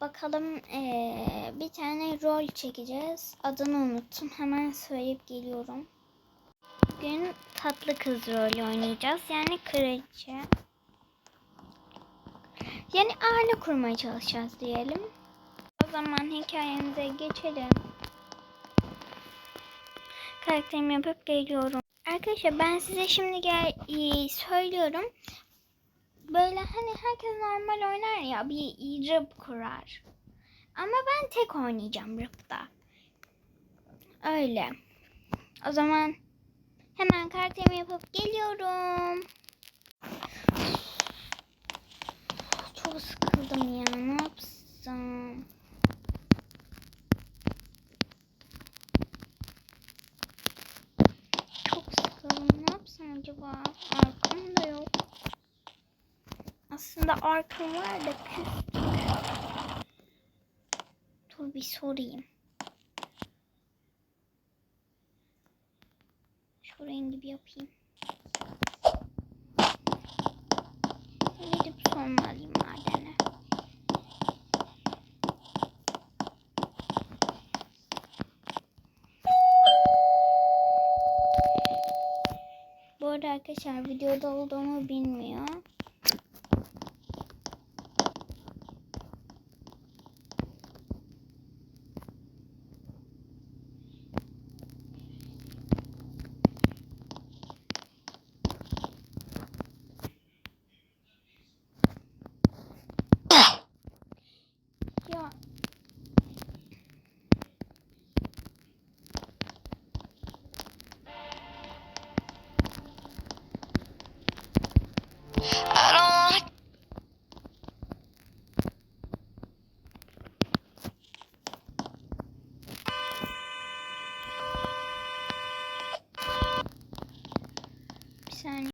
Bakalım eee, bir tane rol çekeceğiz. Adını unuttum. Hemen söyleyip geliyorum. Bugün tatlı kız rolü oynayacağız. Yani kraliçe. Yani aile kurmaya çalışacağız diyelim. O zaman hikayemize geçelim. Karakterimi yapıp geliyorum. Arkadaşlar ben size şimdi gel söylüyorum. Böyle hani herkes normal oynar ya bir rıp kurar. Ama ben tek oynayacağım rıpta. Öyle. O zaman hemen karakterimi yapıp geliyorum. Çok sıkıldım ya. Ne yapsam? Çok sıkıldım. Ne yapsam acaba? Arkam da yok. Aslında arkam var da küstüm. Dur bir sorayım. Şu rengi bir yapayım. Gidip sormalıyım madene. Bu arada arkadaşlar videoda olduğumu bilmiyor. Bir saniye.